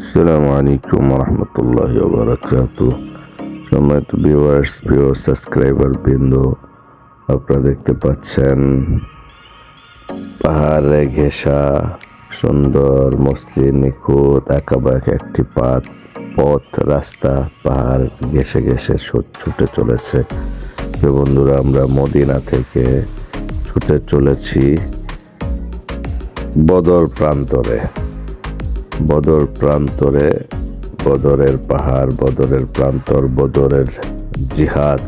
আসসালামু আলাইকুম রহমতুল্লাহ বারাকাত সম্মানিত ভিউয়ার্স প্রিয় সাবস্ক্রাইবার বৃন্দ, আপনারা দেখতে পাচ্ছেন পাহাড়ে ঘেঁষা সুন্দর মসলিন নিখুঁত আঁকাবাঁক একটি পাত, পথ, রাস্তা, পাহাড় ঘেঁষে ঘেঁষে ছুট- ছুটে চলেছে। তো বন্ধুরা, আমরা মদিনা থেকে ছুটে চলেছি বদর প্রান্তরে। বদর প্রান্তরে, বদরের পাহাড়, বদরের প্রান্তর, বদরের জিহাদ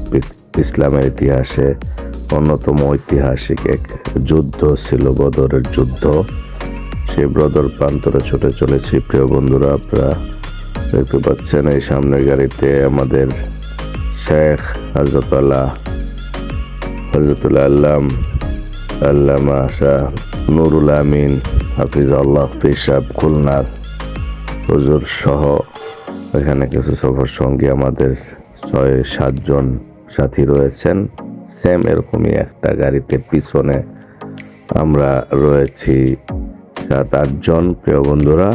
ইসলামের ইতিহাসে অন্যতম ঐতিহাসিক এক যুদ্ধ ছিল বদরের যুদ্ধ। সেই বদর প্রান্তরে ছুটে চলেছি। প্রিয় বন্ধুরা, আপনারা দেখতে পাচ্ছেন এই সামনের গাড়িতে আমাদের শেখ হজরতাল্লাহ হজরতুল্লাহ আল্লাম, আল্লামা শাহ নুরুল আমিন, হাফিজ আল্লাহ, পেশাব খুলনার হুজুর সহ এখানে কিছু সফর সঙ্গী আমাদের ছয় সাতজন সাথী রয়েছেন। সেম এরকমই একটা গাড়িতে পিছনে আমরা রয়েছি সাত আটজন প্রিয় বন্ধুরা।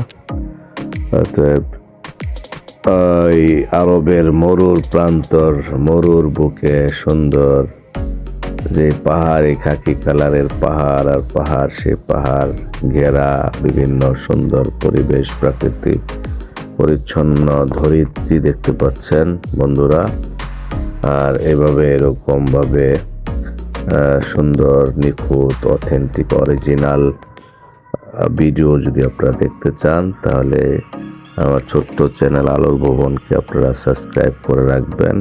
অতএব আরবের মরুর প্রান্তর, মরুর বুকে সুন্দর যে পাহাড় খাকি কালারের পাহাড় আর পাহাড় সে পাহাড় ঘেরা বিভিন্ন সুন্দর পরিবেশ প্রাকৃতিক পরিচ্ছন্ন ধরিত্রী দেখতে পাচ্ছেন বন্ধুরা। আর এভাবে এরকম ভাবে আহ, সুন্দর নিখুঁত অথেন্টিক অরিজিনাল ভিডিও যদি আপনারা দেখতে চান তাহলে আমার ছোট্ট চ্যানেল আলোর ভবনকে আপনারা সাবস্ক্রাইব করে রাখবেন।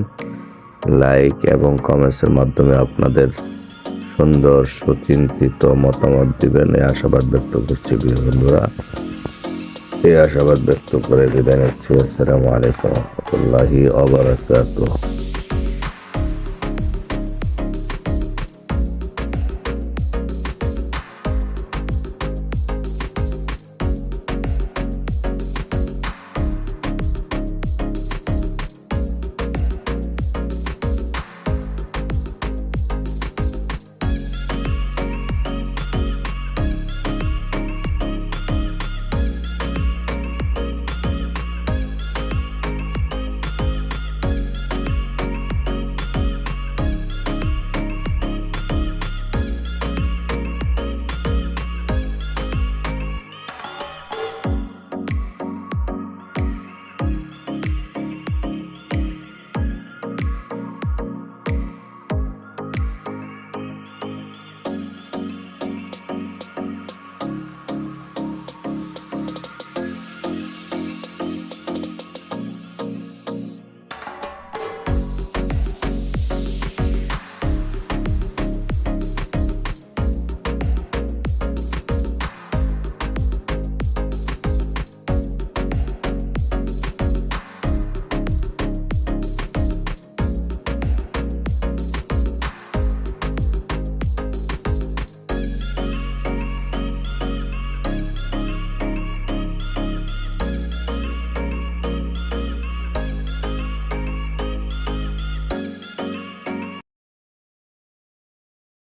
লাইক এবং কমেন্টসের মাধ্যমে আপনাদের সুন্দর, সুচিন্তিত মতামত দিবেন। এই আশাবাদ ব্যক্ত করছি প্রিয় বন্ধুরা। এই আশাবাদ ব্যক্ত করে বিদায় নিচ্ছি। আসসালামু আলাইকুম রহমতুল্লাহি অবরাকাতুহ